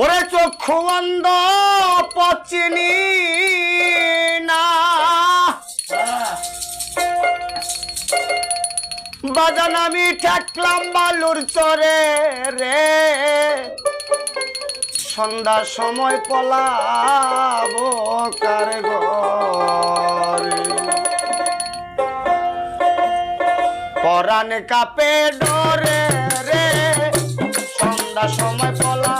ওরে চক্ষু বন্ধ পচিনি না। বাজান আমি ঠেকলাম বালুর চরে রে। সন্ধ্যার সময় পলাবো কার গো? রান কাপে ডরে রে। সন্ধ্যা সময় পলা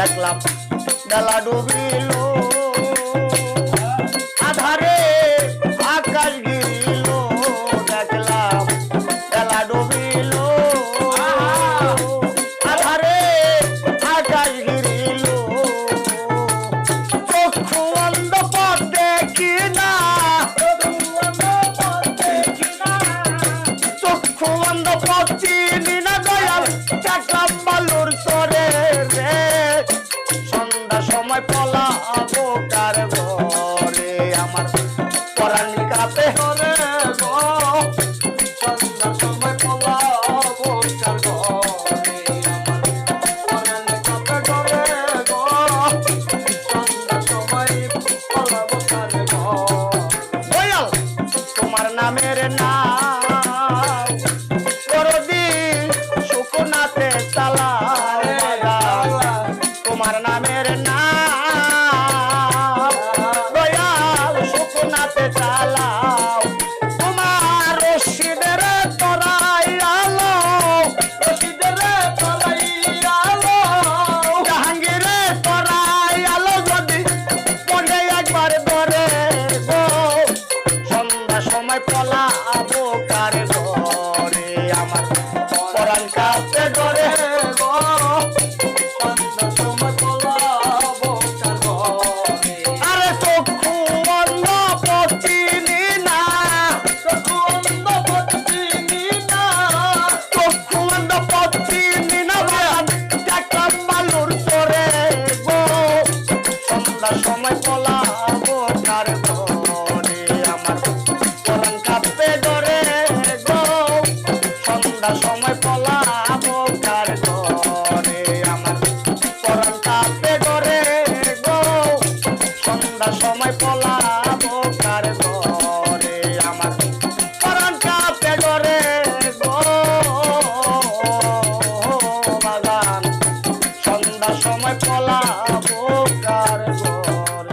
দেখলাম, মেলা ডুবিল। আধারে আকাশ গিরিল, দেখলাম বেলা ডুবিল। আধারে আকাশ গিরিল। চক্ষু অন্ধ দেখি না চক্ষু চিনি। i'm amar. আমায় পলা